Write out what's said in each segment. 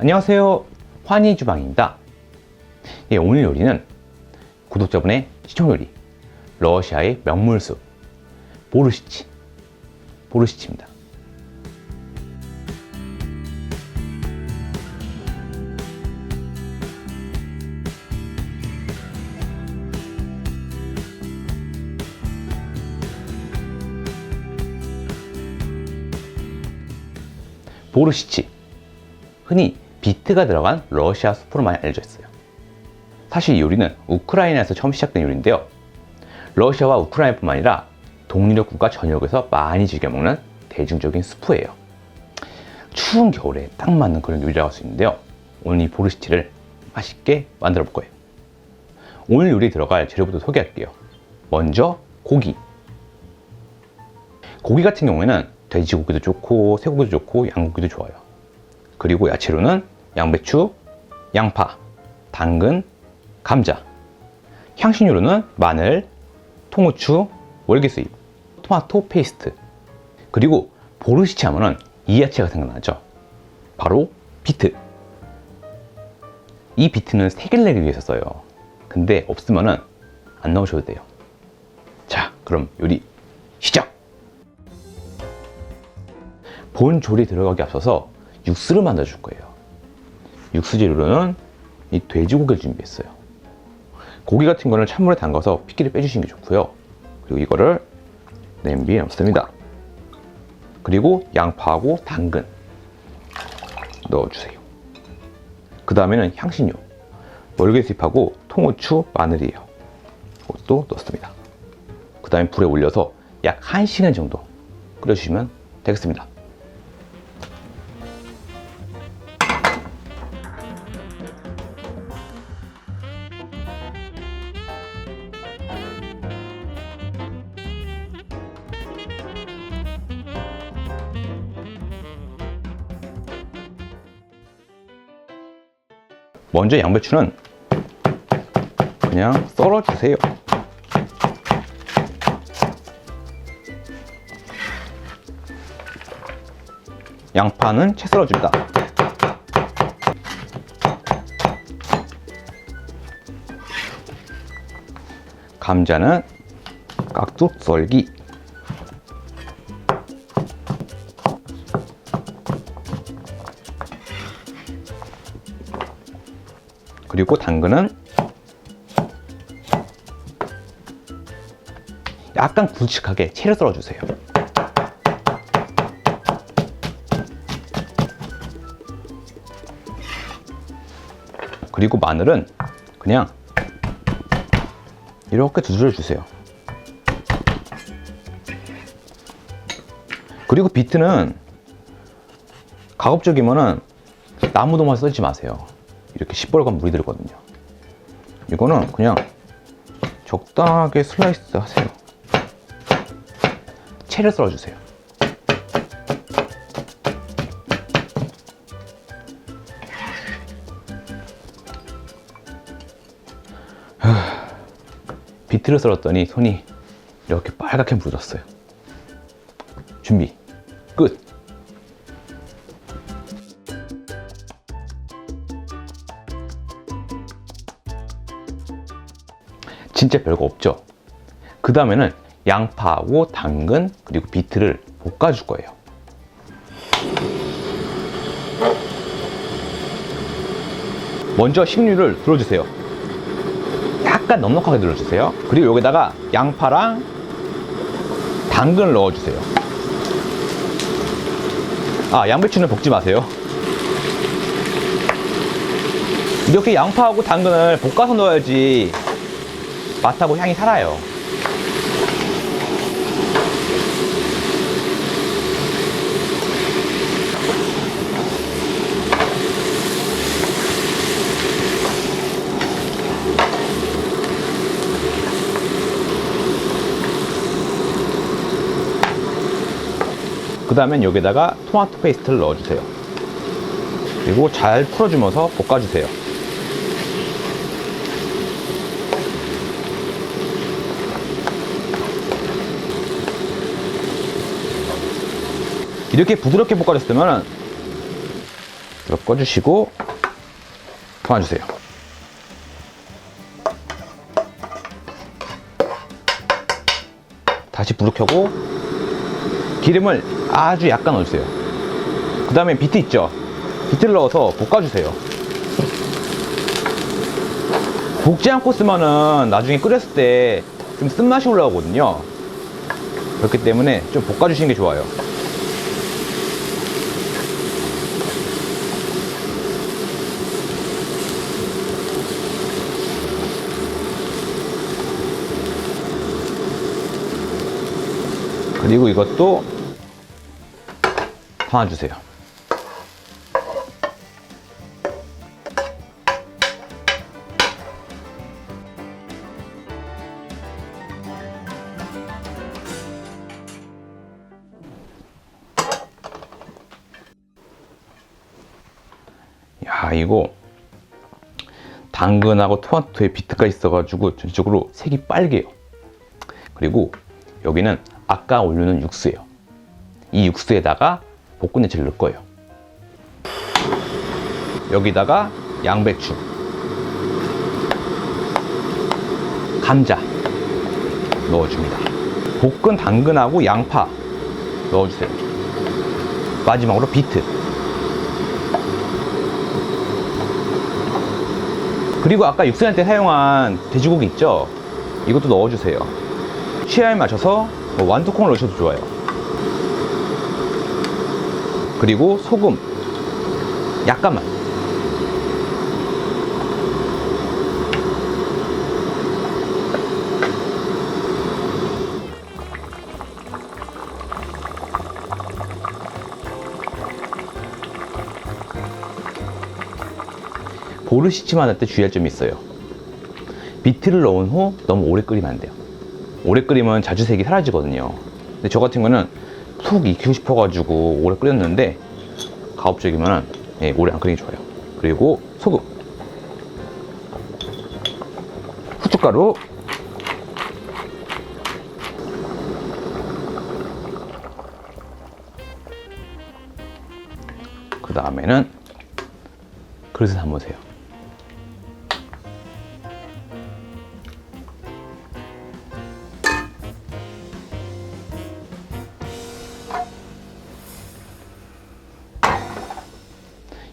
안녕하세요. 환희 주방입니다. 예, 오늘 요리는 구독자분의 시청 요리 러시아의 명물숲 보르시치 보르시치입니다. 보르시치 흔히 비트가 들어간 러시아 수프로 많이 알려져 있어요. 사실 이 요리는 우크라이나에서 처음 시작된 요리인데요. 러시아와 우크라이나뿐만 아니라 동유럽 국가 전역에서 많이 즐겨 먹는 대중적인 수프예요. 추운 겨울에 딱 맞는 그런 요리라고 할 수 있는데요. 오늘 이 보르시치를 맛있게 만들어 볼 거예요. 오늘 요리에 들어갈 재료부터 소개할게요. 먼저 고기. 고기 같은 경우에는 돼지고기도 좋고 새고기도 좋고 양고기도 좋아요. 그리고 야채로는 양배추, 양파, 당근, 감자. 향신료로는 마늘, 통후추, 월계수잎, 토마토 페이스트. 그리고 보르시치 하면은 이 야채가 생각나죠. 바로 비트. 이 비트는 색을 내기 위해서 써요. 근데 없으면은 안 넣으셔도 돼요. 자, 그럼 요리 시작! 본 조리 들어가기 앞서서 육수를 만들어 줄 거예요. 육수 재료로는 이 돼지고기를 준비했어요. 고기 같은 거는 찬물에 담가서 피기를 빼주시는 게 좋고요. 그리고 이거를 냄비에 넣습니다. 그리고 양파하고 당근 넣어주세요. 그 다음에는 향신료, 월계수잎하고 통후추, 마늘이에요. 이것도 넣습니다. 그 다음에 불에 올려서 약 1시간 정도 끓여주시면 되겠습니다. 먼저 양배추는 그냥 썰어주세요. 양파는 채 썰어줍니다. 감자는 깍둑 썰기. 그리고 당근은 약간 굵직하게 채를 썰어주세요. 그리고 마늘은 그냥 이렇게 두드려 주세요. 그리고 비트는 가급적이면은 나무 도만 썰지 마세요. 이렇게 시뻘건 물이 들거든요. 이거는 그냥 적당하게 슬라이스 하세요. 채를 썰어주세요. 하, 비트를 썰었더니 손이 이렇게 빨갛게 묻었어요. 준비 끝. 진짜 별거 없죠. 그 다음에는 양파하고 당근 그리고 비트를 볶아줄 거예요. 먼저 식류를 들어주세요. 약간 넉넉하게 들어주세요. 그리고 여기다가 양파랑 당근을 넣어주세요. 아, 양배추는 볶지 마세요. 이렇게 양파하고 당근을 볶아서 넣어야지 맛하고 향이 살아요. 그 다음엔 여기다가 토마토 페이스트를 넣어주세요. 그리고 잘 풀어주면서 볶아주세요. 이렇게 부드럽게 볶아줬으면 불 꺼주시고 담아주세요. 다시 불을 켜고 기름을 아주 약간 넣어주세요. 그 다음에 비트 있죠? 비트를 넣어서 볶아주세요. 볶지 않고 쓰면은 나중에 끓였을 때 좀 쓴맛이 올라오거든요. 그렇기 때문에 좀 볶아주시는 게 좋아요. 그리고 이것도 담아주세요. 야, 이거 당근하고 토마토에 비트가 있어가지고 전체적으로 색이 빨개요. 그리고 여기는 아까 올려놓은 육수예요. 이 육수에다가 볶은 야채를 넣을 거예요. 여기다가 양배추, 감자 넣어줍니다. 볶은 당근하고 양파 넣어주세요. 마지막으로 비트. 그리고 아까 육수할 때 사용한 돼지고기 있죠? 이것도 넣어주세요. 취향에 맞춰서 뭐 완두콩을 넣으셔도 좋아요. 그리고 소금 약간만. 보르시치만 할 때 주의할 점이 있어요. 비트를 넣은 후 너무 오래 끓이면 안 돼요. 오래 끓이면 자주색이 사라지거든요. 근데 저 같은 거는 푹 익히고 싶어 가지고 오래 끓였는데 가급적이면 예, 오래 안 끓이는 게 좋아요. 그리고 소금, 후춧가루, 그 다음에는 그릇을 담으세요.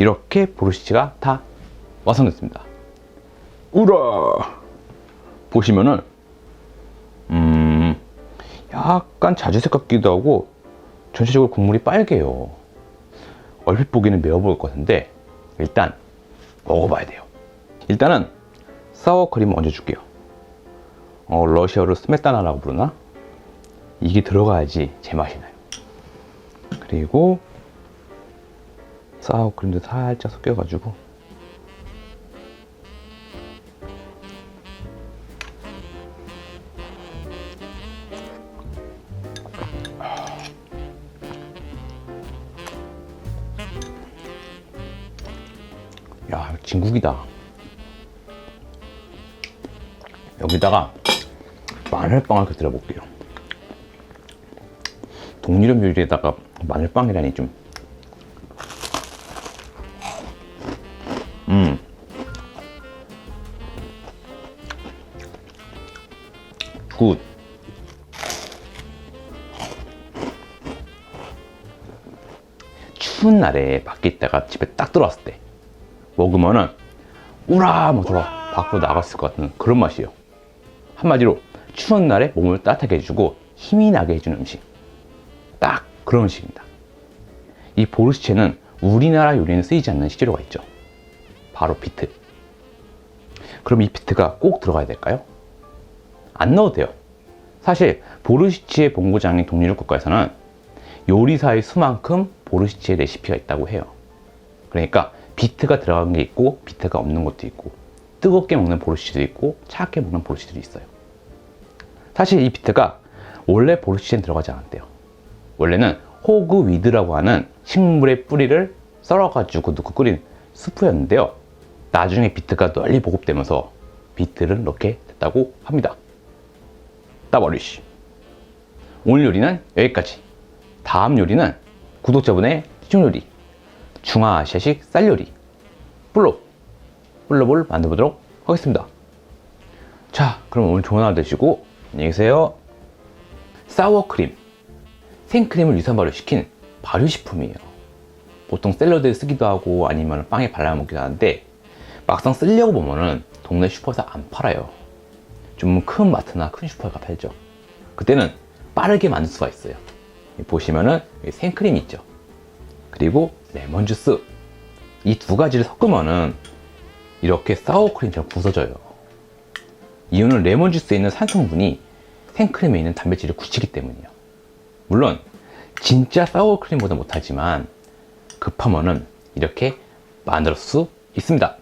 이렇게 보르시치가 다 완성됐습니다. 우라! 보시면은, 음, 약간 자주색 같기도 하고, 전체적으로 국물이 빨개요. 얼핏 보기는 매워 보일 것 같은데, 일단, 먹어봐야 돼요. 일단은, 사워 크림 얹어줄게요. 어, 러시아어로 스메타나라고 부르나? 이게 들어가야지 제맛이 나요. 그리고, 사워크림도 살짝 섞여가지고. 야 진국이다. 여기다가 마늘빵을 곁들여 볼게요. 동유럽 요리에다가 마늘빵이라니 좀 굿. 추운 날에 밖에 있다가 집에 딱 들어왔을 때 먹으면은 우라 뭐 돌아 밖으로 나갔을 것 같은 그런 맛이에요. 한마디로 추운 날에 몸을 따뜻하게 해주고 힘이 나게 해주는 음식. 딱 그런 음식입니다. 이 보르시체는 우리나라 요리는 쓰이지 않는 식재료가 있죠. 바로 비트. 그럼 이 비트가 꼭 들어가야 될까요? 안 넣어도 돼요. 사실 보르시치의 본고장인 동유럽 국가에서는 요리사의 수만큼 보르시치의 레시피가 있다고 해요. 그러니까 비트가 들어간 게 있고 비트가 없는 것도 있고 뜨겁게 먹는 보르시치도 있고 차갑게 먹는 보르시치도 있어요. 사실 이 비트가 원래 보르시치엔 들어가지 않았대요. 원래는 호그 위드라고 하는 식물의 뿌리를 썰어가지고 넣고 끓인 수프였는데요. 나중에 비트가 널리 보급되면서 비트를 넣게 됐다고 합니다. 따버리시. 오늘 요리는 여기까지. 다음 요리는 구독자분의 시중 요리 중화아시아식 쌀 요리 플롭 플롭을 만들어보도록 하겠습니다. 자, 그럼 오늘 좋은 하루 되시고 안녕히 계세요. 사워크림 생크림을 유산 발효시킨 발효식품이에요. 보통 샐러드에 쓰기도 하고 아니면 빵에 발라 먹기도 하는데 막상 쓰려고 보면은 동네 슈퍼에서 안 팔아요. 좀 큰 마트나 큰 슈퍼가 팔죠. 그때는 빠르게 만들 수가 있어요. 보시면은 생크림 있죠. 그리고 레몬 주스. 이 두 가지를 섞으면은 이렇게 사워크림처럼 부서져요. 이유는 레몬 주스에 있는 산성분이 생크림에 있는 단백질을 굳히기 때문이에요. 물론 진짜 사워크림보다 못하지만 급하면은 이렇게 만들 수 있습니다.